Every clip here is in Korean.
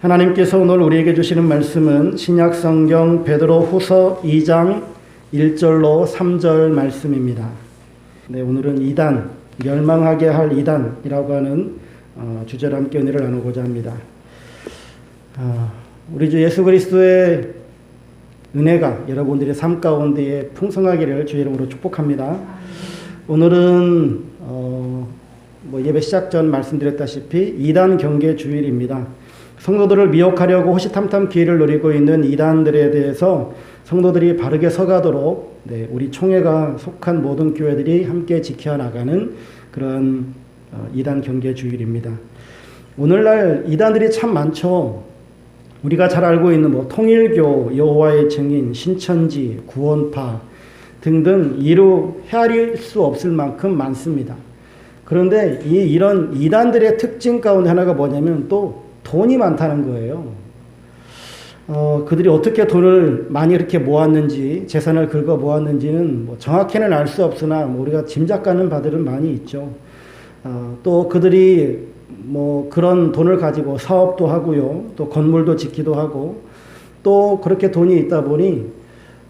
하나님께서 오늘 우리에게 주시는 말씀은 신약 성경 베드로 후서 2장 1절로 3절 말씀입니다. 네, 오늘은 이단, 멸망하게 할 이단이라고 하는 어, 주제로 함께 은혜를 나누고자 합니다. 아, 우리 주 예수 그리스도의 은혜가 여러분들의 삶 가운데에 풍성하기를 주의 이름으로 축복합니다. 오늘은 어, 뭐 예배 시작 전 말씀드렸다시피 이단 경계 주일입니다. 성도들을 미혹하려고 호시탐탐 기회를 노리고 있는 이단들에 대해서 성도들이 바르게 서가도록 네, 우리 총회가 속한 모든 교회들이 함께 지켜나가는 그런 어, 이단 경계 주일입니다. 오늘날 이단들이 참 많죠. 우리가 잘 알고 있는 뭐 통일교, 여호와의 증인, 신천지, 구원파 등등 이루 헤아릴 수 없을 만큼 많습니다. 그런데 이 이런 이단들의 특징 가운데 하나가 뭐냐면 또 돈이 많다는 거예요. 어, 그들이 어떻게 돈을 많이 이렇게 모았는지, 재산을 긁어 모았는지는 뭐 정확히는 알 수 없으나 뭐 우리가 짐작가는 바들은 많이 있죠. 어, 또 그들이 뭐 그런 돈을 가지고 사업도 하고요. 또 건물도 짓기도 하고 또 그렇게 돈이 있다 보니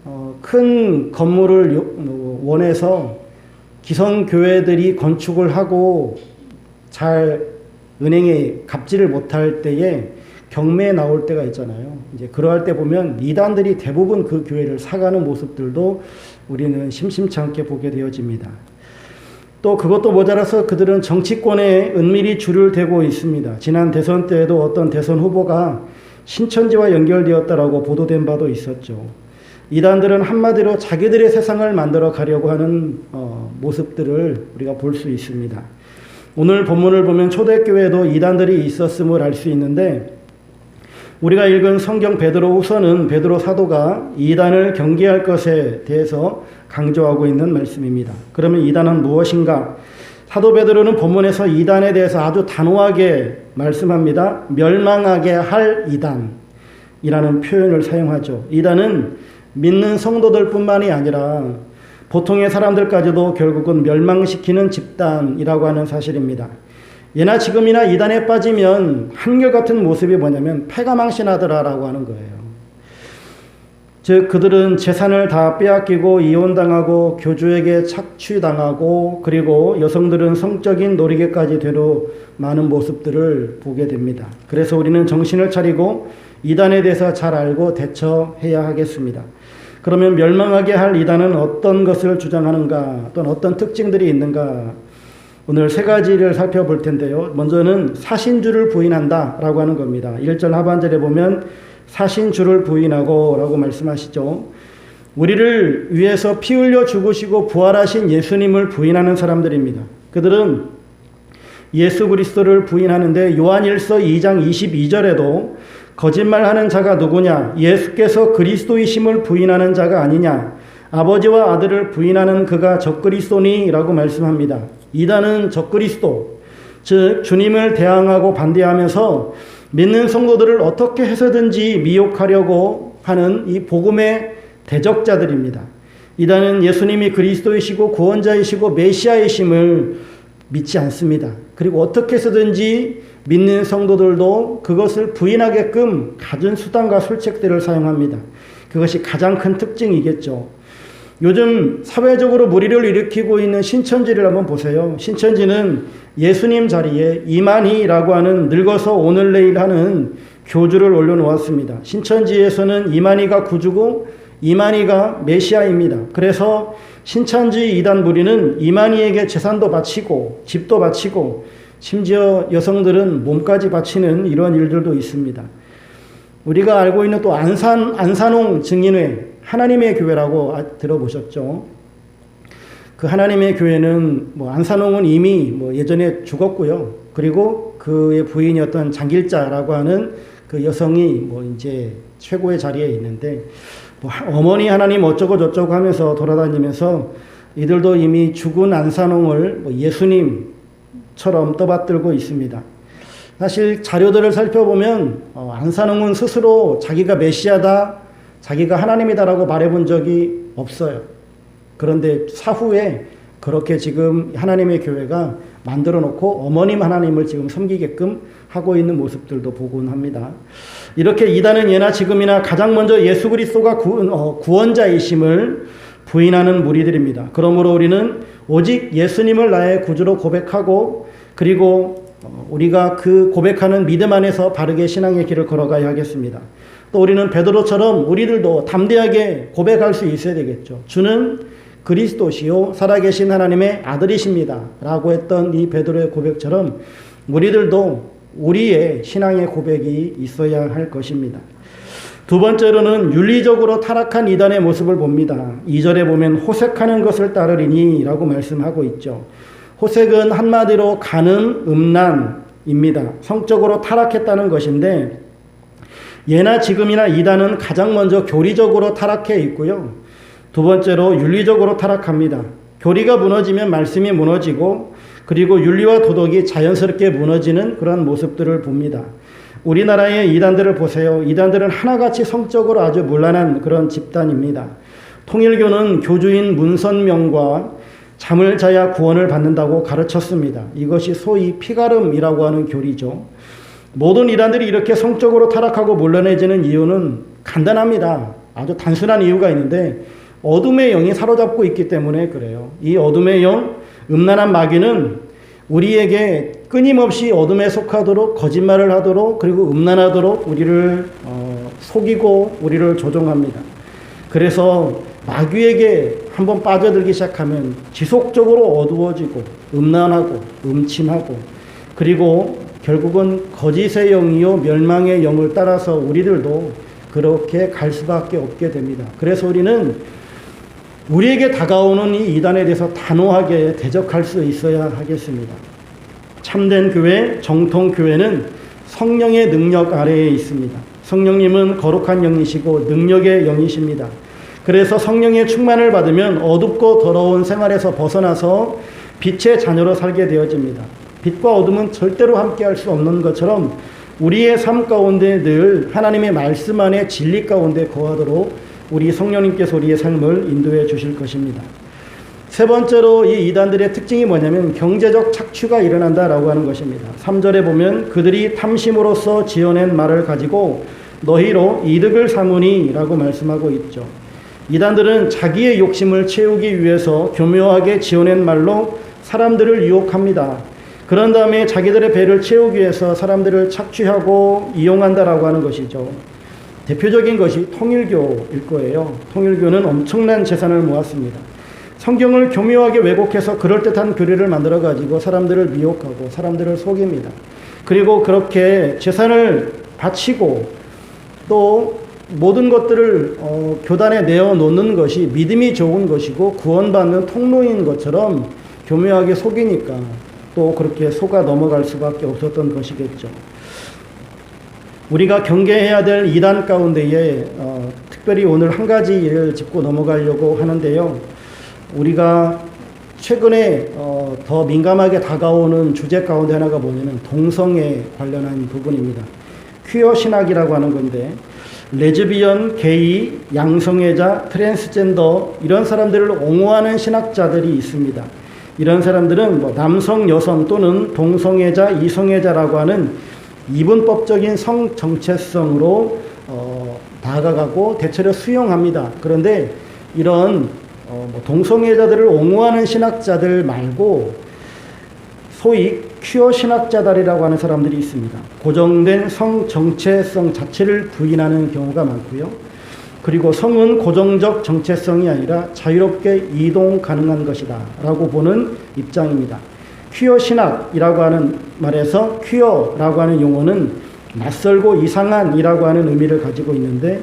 어, 큰 건물을 요, 뭐 원해서 기성교회들이 건축을 하고 잘 은행에 갚지를 못할 때에 경매에 나올 때가 있잖아요. 이제 그러할 때 보면 이단들이 대부분 그 교회를 사가는 모습들도 우리는 심심치 않게 보게 되어집니다. 또 그것도 모자라서 그들은 정치권에 은밀히 줄을 대고 있습니다. 지난 대선 때에도 어떤 대선 후보가 신천지와 연결되었다라고 보도된 바도 있었죠. 이단들은 한마디로 자기들의 세상을 만들어 가려고 하는 어, 모습들을 우리가 볼 수 있습니다. 오늘 본문을 보면 초대교회에도 이단들이 있었음을 알 수 있는데 우리가 읽은 성경 베드로 후서는 베드로 사도가 이단을 경계할 것에 대해서 강조하고 있는 말씀입니다. 그러면 이단은 무엇인가? 사도 베드로는 본문에서 이단에 대해서 아주 단호하게 말씀합니다. 멸망하게 할 이단이라는 표현을 사용하죠. 이단은 믿는 성도들 뿐만이 아니라 보통의 사람들까지도 결국은 멸망시키는 집단이라고 하는 사실입니다. 예나 지금이나 이단에 빠지면 한결같은 모습이 뭐냐면 패가 망신하더라라고 하는 거예요. 즉 그들은 재산을 다 빼앗기고 이혼당하고 교주에게 착취당하고 그리고 여성들은 성적인 놀이개까지 되로 많은 모습들을 보게 됩니다. 그래서 우리는 정신을 차리고 이단에 대해서 잘 알고 대처해야 하겠습니다. 그러면 멸망하게 할 이단은 어떤 것을 주장하는가 또는 어떤 특징들이 있는가 오늘 세 가지를 살펴볼 텐데요. 먼저는 사신주를 부인한다 라고 하는 겁니다. 1절 하반절에 보면 사신주를 부인하고 라고 말씀하시죠. 우리를 위해서 피 흘려 죽으시고 부활하신 예수님을 부인하는 사람들입니다. 그들은 예수 그리스도를 부인하는데 요한일서 2장 22절에도 거짓말하는 자가 누구냐? 예수께서 그리스도이심을 부인하는 자가 아니냐? 아버지와 아들을 부인하는 그가 적그리스도니라고 말씀합니다. 이단은 적그리스도, 즉 주님을 대항하고 반대하면서 믿는 성도들을 어떻게 해서든지 미혹하려고 하는 이 복음의 대적자들입니다. 이단은 예수님이 그리스도이시고 구원자이시고 메시아이심을 믿지 않습니다. 그리고 어떻게 해서든지 믿는 성도들도 그것을 부인하게끔 갖은 수단과 술책들을 사용합니다. 그것이 가장 큰 특징이겠죠. 요즘 사회적으로 무리를 일으키고 있는 신천지를 한번 보세요. 신천지는 예수님 자리에 이만희라고 하는 늙어서 오늘 내일 하는 교주를 올려놓았습니다. 신천지에서는 이만희가 구주고 이만희가 메시아입니다. 그래서 신천지 이단 무리는 이만희에게 재산도 바치고 집도 바치고 심지어 여성들은 몸까지 바치는 이런 일들도 있습니다. 우리가 알고 있는 또 안산 안산홍 증인회 하나님의 교회라고 아, 들어보셨죠? 그 하나님의 교회는 뭐 안산홍은 이미 뭐 예전에 죽었고요. 그리고 그의 부인이었던 장길자라고 하는 그 여성이 뭐 이제 최고의 자리에 있는데 뭐 어머니 하나님 어쩌고 저쩌고 하면서 돌아다니면서 이들도 이미 죽은 안산홍을 뭐 예수님처럼 떠받들고 있습니다. 사실 자료들을 살펴보면 어, 안산홍은 스스로 자기가 메시아다, 자기가 하나님이다라고 말해본 적이 없어요. 그런데 사후에 그렇게 지금 하나님의 교회가 만들어 놓고 어머님 하나님을 지금 섬기게끔 하고 있는 모습들도 보곤 합니다. 이렇게 이단은 예나 지금이나 가장 먼저 예수 그리스도가 구, 어, 구원자이심을 부인하는 무리들입니다. 그러므로 우리는 오직 예수님을 나의 구주로 고백하고 그리고 어, 우리가 그 고백하는 믿음 안에서 바르게 신앙의 길을 걸어가야 하겠습니다. 또 우리는 베드로처럼 우리들도 담대하게 고백할 수 있어야 되겠죠. 주는 그리스도시요 살아계신 하나님의 아들이십니다. 라고 했던 이 베드로의 고백처럼 우리들도 우리의 신앙의 고백이 있어야 할 것입니다. 두 번째로는 윤리적으로 타락한 이단의 모습을 봅니다. 2절에 보면 호색하는 것을 따르리니 라고 말씀하고 있죠. 호색은 한마디로 가는 음란입니다. 성적으로 타락했다는 것인데 예나 지금이나 이단은 가장 먼저 교리적으로 타락해 있고요. 두 번째로 윤리적으로 타락합니다. 교리가 무너지면 말씀이 무너지고 그리고 윤리와 도덕이 자연스럽게 무너지는 그런 모습들을 봅니다. 우리나라의 이단들을 보세요. 이단들은 하나같이 성적으로 아주 문란한 그런 집단입니다. 통일교는 교주인 문선명과 잠을 자야 구원을 받는다고 가르쳤습니다. 이것이 소위 피가름이라고 하는 교리죠. 모든 이단들이 이렇게 성적으로 타락하고 물러내지는 이유는 간단합니다. 아주 단순한 이유가 있는데 어둠의 영이 사로잡고 있기 때문에 그래요. 이 어둠의 영, 음란한 마귀는 우리에게 끊임없이 어둠에 속하도록 거짓말을 하도록 그리고 음란하도록 우리를 어, 속이고 우리를 조종합니다. 그래서 마귀에게 한번 빠져들기 시작하면 지속적으로 어두워지고 음란하고 음침하고 그리고 결국은 거짓의 영이요 멸망의 영을 따라서 우리들도 그렇게 갈 수밖에 없게 됩니다. 그래서 우리는 우리에게 다가오는 이 이단에 대해서 단호하게 대적할 수 있어야 하겠습니다. 참된 교회, 정통 교회는 성령의 능력 아래에 있습니다. 성령님은 거룩한 영이시고 능력의 영이십니다. 그래서 성령의 충만을 받으면 어둡고 더러운 생활에서 벗어나서 빛의 자녀로 살게 되어집니다. 빛과 어둠은 절대로 함께할 수 없는 것처럼 우리의 삶 가운데 늘 하나님의 말씀 안에 진리 가운데 거하도록 우리 성령님께서 우리의 삶을 인도해 주실 것입니다. 세 번째로 이 이단들의 특징이 뭐냐면 경제적 착취가 일어난다라고 하는 것입니다. 3절에 보면 그들이 탐심으로써 지어낸 말을 가지고 너희로 이득을 삼으니라고 말씀하고 있죠. 이단들은 자기의 욕심을 채우기 위해서 교묘하게 지어낸 말로 사람들을 유혹합니다. 그런 다음에 자기들의 배를 채우기 위해서 사람들을 착취하고 이용한다라고 하는 것이죠. 대표적인 것이 통일교일 거예요. 통일교는 엄청난 재산을 모았습니다. 성경을 교묘하게 왜곡해서 그럴듯한 교리를 만들어 가지고 사람들을 미혹하고 사람들을 속입니다. 그리고 그렇게 재산을 바치고 또 모든 것들을 어, 교단에 내어 놓는 것이 믿음이 좋은 것이고 구원받는 통로인 것처럼 교묘하게 속이니까 또 그렇게 속아 넘어갈 수밖에 없었던 것이겠죠. 우리가 경계해야 될 이단 가운데에 어, 특별히 오늘 한 가지를 짚고 넘어가려고 하는데요. 우리가 최근에 어, 더 민감하게 다가오는 주제 가운데 하나가 뭐냐면 동성애 관련한 부분입니다. 퀴어 신학이라고 하는 건데 레즈비언, 게이, 양성애자, 트랜스젠더 이런 사람들을 옹호하는 신학자들이 있습니다. 이런 사람들은 뭐 남성, 여성 또는 동성애자, 이성애자라고 하는 이분법적인 성 정체성으로 어, 다가가고 대체로 수용합니다. 그런데 이런 어, 뭐 동성애자들을 옹호하는 신학자들 말고 소위 퀴어 신학자들이라고 하는 사람들이 있습니다. 고정된 성 정체성 자체를 부인하는 경우가 많고요. 그리고 성은 고정적 정체성이 아니라 자유롭게 이동 가능한 것이다. 라고 보는 입장입니다. 퀴어 신학이라고 하는 말에서 퀴어라고 하는 용어는 낯설고 이상한이라고 하는 의미를 가지고 있는데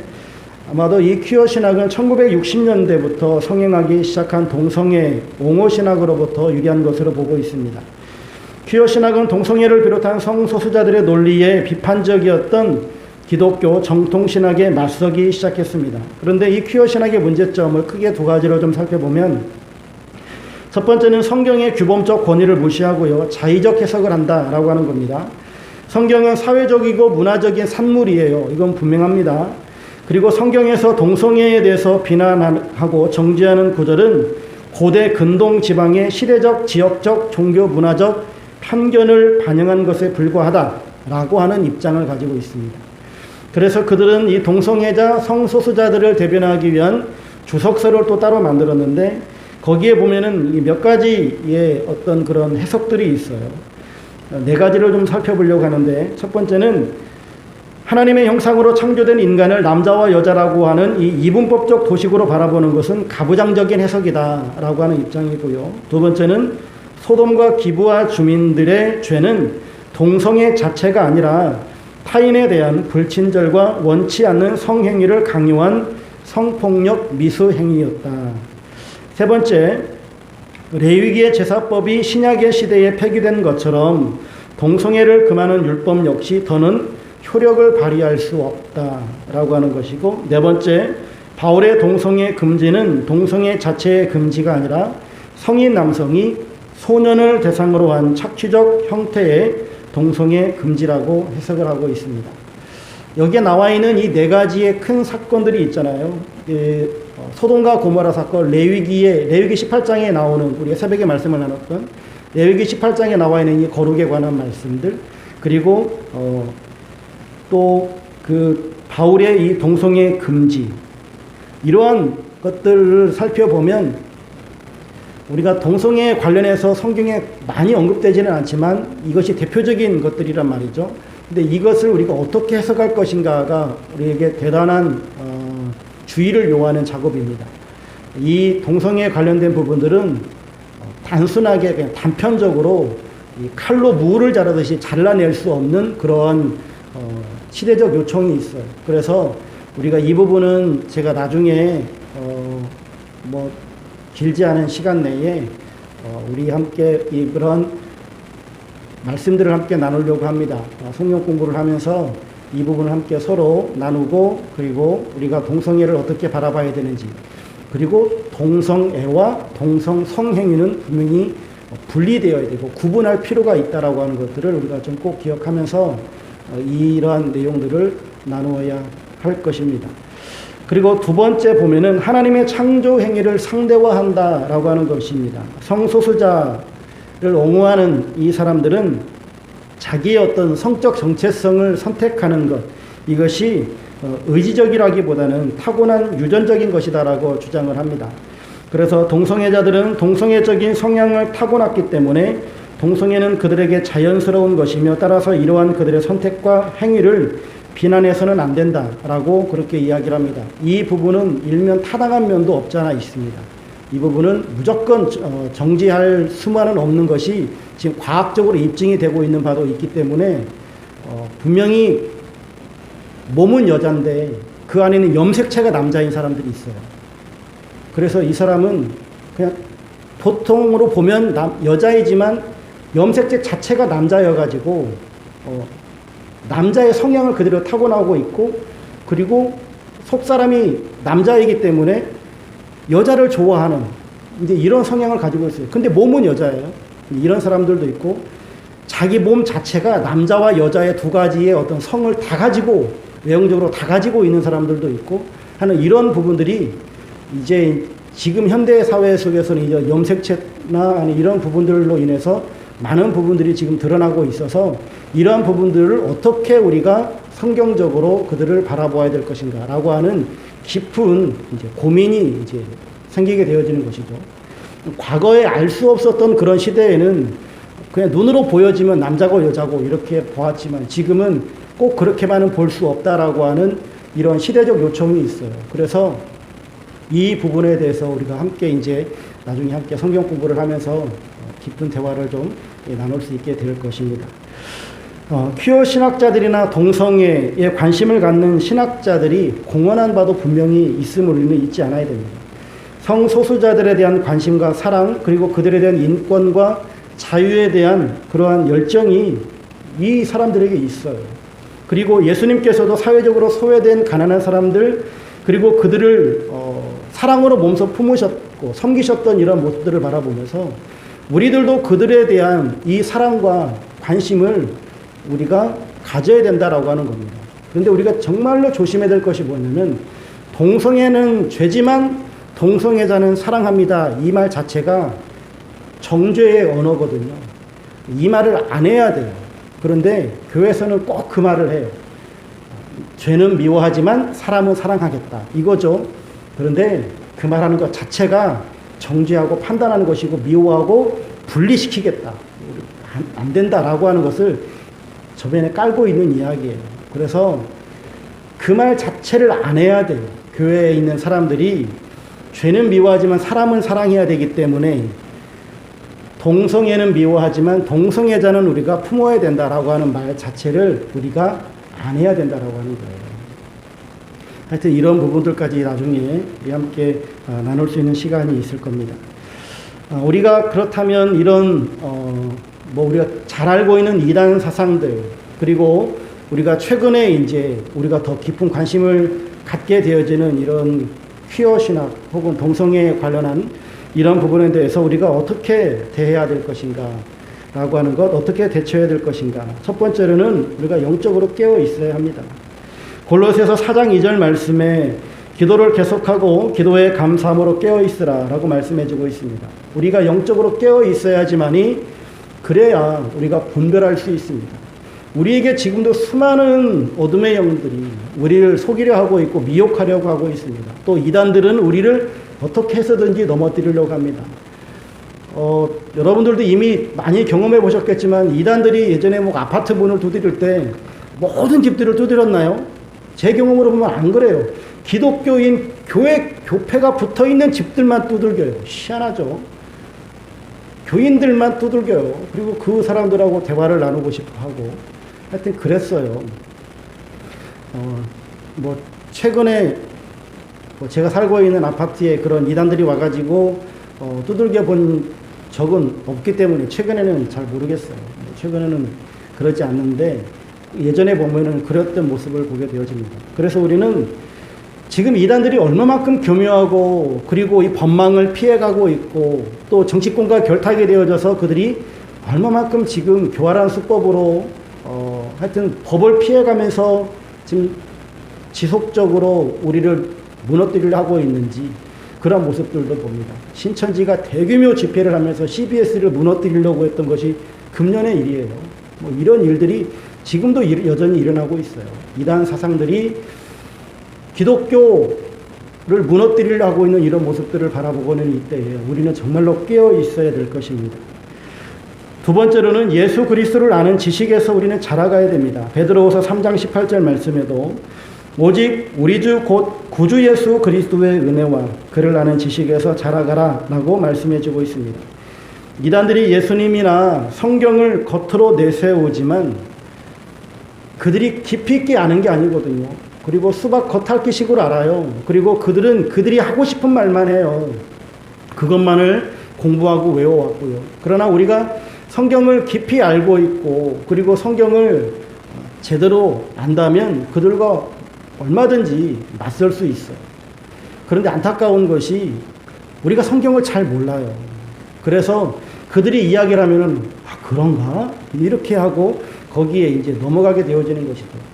아마도 이 퀴어 신학은 1960년대부터 성행하기 시작한 동성애 옹호 신학으로부터 유리한 것으로 보고 있습니다. 퀴어 신학은 동성애를 비롯한 성소수자들의 논리에 비판적이었던 기독교 정통 신학에 맞서기 시작했습니다. 그런데 이 퀴어 신학의 문제점을 크게 두 가지로 좀 살펴보면 첫 번째는 성경의 규범적 권위를 무시하고요. 자의적 해석을 한다라고 하는 겁니다. 성경은 사회적이고 문화적인 산물이에요. 이건 분명합니다. 그리고 성경에서 동성애에 대해서 비난하고 정죄하는 구절은 고대 근동 지방의 시대적, 지역적, 종교, 문화적 편견을 반영한 것에 불과하다라고 하는 입장을 가지고 있습니다. 그래서 그들은 이 동성애자 성소수자들을 대변하기 위한 주석서를 또 따로 만들었는데 거기에 보면은 이몇 가지의 어떤 그런 해석들이 있어요. 네 가지를 좀 살펴보려고 하는데 첫 번째는 하나님의 형상으로 창조된 인간을 남자와 여자라고 하는 이 이분법적 도식으로 바라보는 것은 가부장적인 해석이다라고 하는 입장이고요. 두 번째는 소돔과 기부와 주민들의 죄는 동성애 자체가 아니라 타인에 대한 불친절과 원치 않는 성행위를 강요한 성폭력 미수 행위였다. 세 번째, 레위기의 제사법이 신약의 시대에 폐기된 것처럼 동성애를 금하는 율법 역시 더는 효력을 발휘할 수 없다라고 하는 것이고 네 번째 바울의 동성애 금지는 동성애 자체의 금지가 아니라 성인 남성이 소년을 대상으로 한 착취적 형태의 동성애 금지라고 해석을 하고 있습니다. 여기에 나와 있는 이 네 가지의 큰 사건들이 있잖아요. 소돔과 고모라 사건, 레위기에 레위기 18장에 나오는 우리가 새벽에 말씀을 나눴던 레위기 18장에 나와 있는 이 거룩에 관한 말씀들 그리고 어, 또그 바울의 이 동성애 금지 이러한 것들을 살펴보면 우리가 동성애 관련해서 성경에 많이 언급되지는 않지만 이것이 대표적인 것들이란 말이죠. 근데 이것을 우리가 어떻게 해석할 것인가가 우리에게 대단한 어, 주의를 요하는 작업입니다. 이 동성애 관련된 부분들은 단순하게 그냥 단편적으로 칼로 무를 자르듯이 잘라낼 수 없는 그런 어, 시대적 요청이 있어요. 그래서 우리가 이 부분은 제가 나중에 어, 뭐 길지 않은 시간 내에 어, 우리 함께 이 그런 말씀들을 함께 나누려고 합니다. 어, 성경 공부를 하면서 이 부분을 함께 서로 나누고 그리고 우리가 동성애를 어떻게 바라봐야 되는지 그리고 동성애와 동성 성행위는 분명히 분리되어야 되고 구분할 필요가 있다라고 하는 것들을 우리가 좀 꼭 기억하면서 어, 이러한 내용들을 나누어야 할 것입니다. 그리고 두 번째 보면은 하나님의 창조 행위를 상대화한다라고 하는 것입니다. 성소수자를 옹호하는 이 사람들은 자기의 어떤 성적 정체성을 선택하는 것 이것이 어, 의지적이라기보다는 타고난 유전적인 것이다라고 주장을 합니다. 그래서 동성애자들은 동성애적인 성향을 타고났기 때문에 동성애는 그들에게 자연스러운 것이며 따라서 이러한 그들의 선택과 행위를 비난해서는 안 된다라고 그렇게 이야기를 합니다. 이 부분은 일면 타당한 면도 없지 않아 있습니다. 이 부분은 무조건 어, 정지할 수만은 없는 것이 지금 과학적으로 입증이 되고 있는 바도 있기 때문에 어, 분명히 몸은 여잔데 그 안에는 염색체가 남자인 사람들이 있어요. 그래서 이 사람은 그냥 보통으로 보면 남, 여자이지만 염색체 자체가 남자여가지고 어, 남자의 성향을 그대로 타고나고 있고 그리고 속 사람이 남자이기 때문에 여자를 좋아하는 이제 이런 성향을 가지고 있어요. 근데 몸은 여자예요. 이런 사람들도 있고 자기 몸 자체가 남자와 여자의 두 가지의 어떤 성을 다 가지고 외형적으로 다 가지고 있는 사람들도 있고 하는 이런 부분들이 이제 지금 현대 사회 속에서는 이제 염색체나 이런 부분들로 인해서 많은 부분들이 지금 드러나고 있어서 이러한 부분들을 어떻게 우리가 성경적으로 그들을 바라보아야 될 것인가라고 하는 깊은 이제 고민이 이제 생기게 되어지는 것이죠. 과거에 알 수 없었던 그런 시대에는 그냥 눈으로 보여지면 남자고 여자고 이렇게 보았지만 지금은 꼭 그렇게만은 볼 수 없다라고 하는 이런 시대적 요청이 있어요. 그래서 이 부분에 대해서 우리가 함께 이제 나중에 함께 성경 공부를 하면서 깊은 대화를 좀 예, 나눌 수 있게 될 것입니다. 어, 퀴어 신학자들이나 동성애에 관심을 갖는 신학자들이 공언한 바도 분명히 있음을 우리는 잊지 않아야 됩니다. 성소수자들에 대한 관심과 사랑, 그리고 그들에 대한 인권과 자유에 대한 그러한 열정이 이 사람들에게 있어요. 그리고 예수님께서도 사회적으로 소외된 가난한 사람들, 그리고 그들을 어, 사랑으로 몸소 품으셨고 섬기셨던 이런 모습들을 바라보면서 우리들도 그들에 대한 이 사랑과 관심을 우리가 가져야 된다라고 하는 겁니다. 그런데 우리가 정말로 조심해야 될 것이 뭐냐면 동성애는 죄지만 동성애자는 사랑합니다. 이 말 자체가 정죄의 언어거든요. 이 말을 안 해야 돼요. 그런데 교회에서는 꼭 그 말을 해요. 죄는 미워하지만 사람은 사랑하겠다. 이거죠. 그런데 그 말하는 것 자체가 정죄하고 판단하는 것이고 미워하고 분리시키겠다. 안, 안 된다라고 하는 것을 저변에 깔고 있는 이야기예요. 그래서 그 말 자체를 안 해야 돼요. 교회에 있는 사람들이 죄는 미워하지만 사람은 사랑해야 되기 때문에 동성애는 미워하지만 동성애자는 우리가 품어야 된다라고 하는 말 자체를 우리가 안 해야 된다라고 하는 거예요. 하여튼 이런 부분들까지 나중에 함께 어, 나눌 수 있는 시간이 있을 겁니다. 어, 우리가 그렇다면 이런 어, 뭐 우리가 잘 알고 있는 이단 사상들 그리고 우리가 최근에 이제 우리가 더 깊은 관심을 갖게 되어지는 이런 퀴어 신학 혹은 동성애에 관련한 이런 부분에 대해서 우리가 어떻게 대해야 될 것인가 라고 하는 것, 어떻게 대처해야 될 것인가. 첫 번째로는 우리가 영적으로 깨어 있어야 합니다. 골로새서 4장 2절 말씀에 기도를 계속하고 기도에 감사함으로 깨어 있으라 라고 말씀해 주고 있습니다. 우리가 영적으로 깨어 있어야지만이 그래야 우리가 분별할 수 있습니다. 우리에게 지금도 수많은 어둠의 영들이 우리를 속이려 하고 있고 미혹하려고 하고 있습니다. 또 이단들은 우리를 어떻게 해서든지 넘어뜨리려고 합니다. 어, 여러분들도 이미 많이 경험해 보셨겠지만 이단들이 예전에 뭐 아파트 문을 두드릴 때 모든 집들을 두드렸나요? 제 경험으로 보면 안 그래요. 기독교인 교회 교패가 붙어 있는 집들만 두들겨요. 희한하죠. 교인들만 두들겨요. 그리고 그 사람들하고 대화를 나누고 싶어 하고 하여튼 그랬어요. 어, 뭐 최근에 뭐 제가 살고 있는 아파트에 그런 이단들이 와가지고 어, 두들겨 본 적은 없기 때문에 최근에는 잘 모르겠어요. 최근에는 그러지 않는데 예전에 보면은 그랬던 모습을 보게 되어집니다. 그래서 우리는 지금 이단들이 얼마만큼 교묘하고 그리고 이 법망을 피해가고 있고 또 정치권과 결탁이 되어져서 그들이 얼마만큼 지금 교활한 수법으로 어 하여튼 법을 피해가면서 지금 지속적으로 우리를 무너뜨리려 하고 있는지 그런 모습들도 봅니다. 신천지가 대규모 집회를 하면서 CBS를 무너뜨리려고 했던 것이 금년의 일이에요. 뭐 이런 일들이 지금도 일, 여전히 일어나고 있어요. 이단 사상들이 기독교를 무너뜨리려 하고 있는 이런 모습들을 바라보고는 이때에 우리는 정말로 깨어 있어야 될 것입니다. 두 번째로는 예수 그리스도를 아는 지식에서 우리는 자라가야 됩니다. 베드로후서 3장 18절 말씀에도 오직 우리 주 곧 구주 예수 그리스도의 은혜와 그를 아는 지식에서 자라가라라고 말씀해 주고 있습니다. 이단들이 예수님이나 성경을 겉으로 내세우지만 그들이 깊이 있게 아는 게 아니거든요. 그리고 수박 겉핥기식으로 알아요. 그리고 그들은 그들이 하고 싶은 말만 해요. 그것만을 공부하고 외워왔고요. 그러나 우리가 성경을 깊이 알고 있고 그리고 성경을 제대로 안다면 그들과 얼마든지 맞설 수 있어요. 그런데 안타까운 것이 우리가 성경을 잘 몰라요. 그래서 그들이 이야기를 하면은 아, 그런가? 이렇게 하고 거기에 이제 넘어가게 되어지는 것이죠.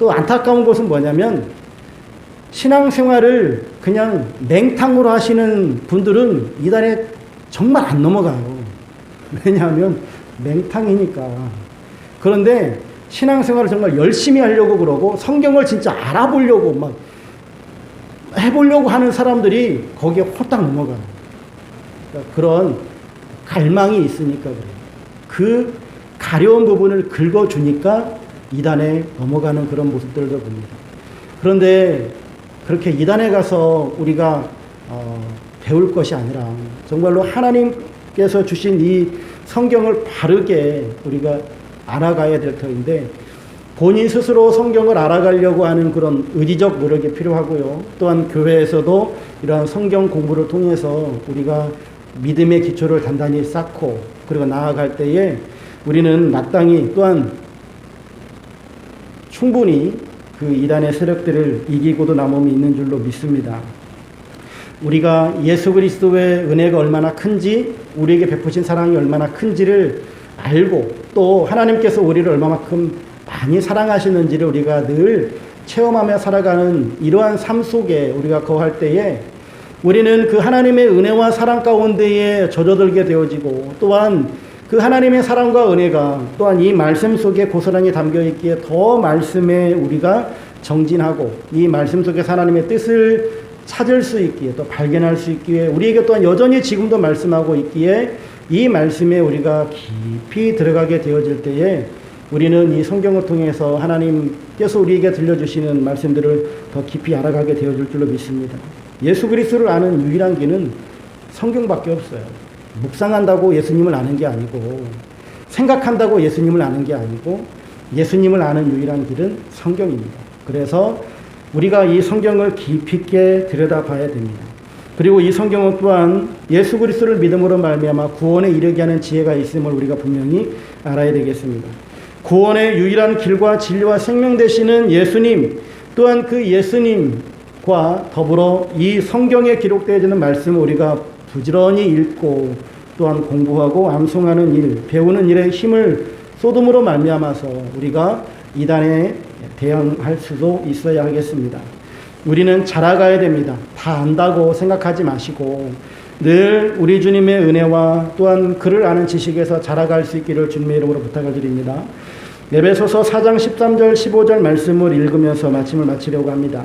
또 안타까운 것은 뭐냐면 신앙생활을 그냥 맹탕으로 하시는 분들은 이단에 정말 안 넘어가요. 왜냐하면 맹탕이니까. 그런데 신앙생활을 정말 열심히 하려고 그러고 성경을 진짜 알아보려고 막 해보려고 하는 사람들이 거기에 홀딱 넘어가요. 그러니까 그런 갈망이 있으니까 그래요. 그 가려운 부분을 긁어주니까 이단에 넘어가는 그런 모습들도 봅니다. 그런데 그렇게 이단에 가서 우리가 어, 배울 것이 아니라 정말로 하나님께서 주신 이 성경을 바르게 우리가 알아가야 될 터인데 본인 스스로 성경을 알아가려고 하는 그런 의지적 노력이 필요하고요. 또한 교회에서도 이러한 성경 공부를 통해서 우리가 믿음의 기초를 단단히 쌓고 그리고 나아갈 때에 우리는 마땅히 또한 충분히 그 이단의 세력들을 이기고도 남음이 있는 줄로 믿습니다. 우리가 예수 그리스도의 은혜가 얼마나 큰지, 우리에게 베푸신 사랑이 얼마나 큰지를 알고 또 하나님께서 우리를 얼마만큼 많이 사랑하시는지를 우리가 늘 체험하며 살아가는 이러한 삶 속에 우리가 거할 때에 우리는 그 하나님의 은혜와 사랑 가운데에 젖어들게 되어지고 또한 그 하나님의 사랑과 은혜가 또한 이 말씀 속에 고스란히 담겨 있기에 더 말씀에 우리가 정진하고 이 말씀 속에서 하나님의 뜻을 찾을 수 있기에 또 발견할 수 있기에 우리에게 또한 여전히 지금도 말씀하고 있기에 이 말씀에 우리가 깊이 들어가게 되어질 때에 우리는 이 성경을 통해서 하나님께서 우리에게 들려주시는 말씀들을 더 깊이 알아가게 되어질 줄로 믿습니다. 예수 그리스도를 아는 유일한 길은 성경밖에 없어요. 묵상한다고 예수님을 아는 게 아니고 생각한다고 예수님을 아는 게 아니고 예수님을 아는 유일한 길은 성경입니다. 그래서 우리가 이 성경을 깊이 있게 들여다봐야 됩니다. 그리고 이 성경은 또한 예수 그리스도를 믿음으로 말미암아 구원에 이르게 하는 지혜가 있음을 우리가 분명히 알아야 되겠습니다. 구원의 유일한 길과 진리와 생명 되시는 예수님 또한 그 예수님과 더불어 이 성경에 기록되어 있는 말씀을 우리가 부지런히 읽고 또한 공부하고 암송하는 일, 배우는 일에 힘을 쏟음으로 말미암아서 우리가 이단에 대응할 수도 있어야 하겠습니다. 우리는 자라가야 됩니다. 다 안다고 생각하지 마시고 늘 우리 주님의 은혜와 또한 그를 아는 지식에서 자라갈 수 있기를 주님의 이름으로 부탁을 드립니다. 에베소서 4장 13절 15절 말씀을 읽으면서 마침을 마치려고 합니다.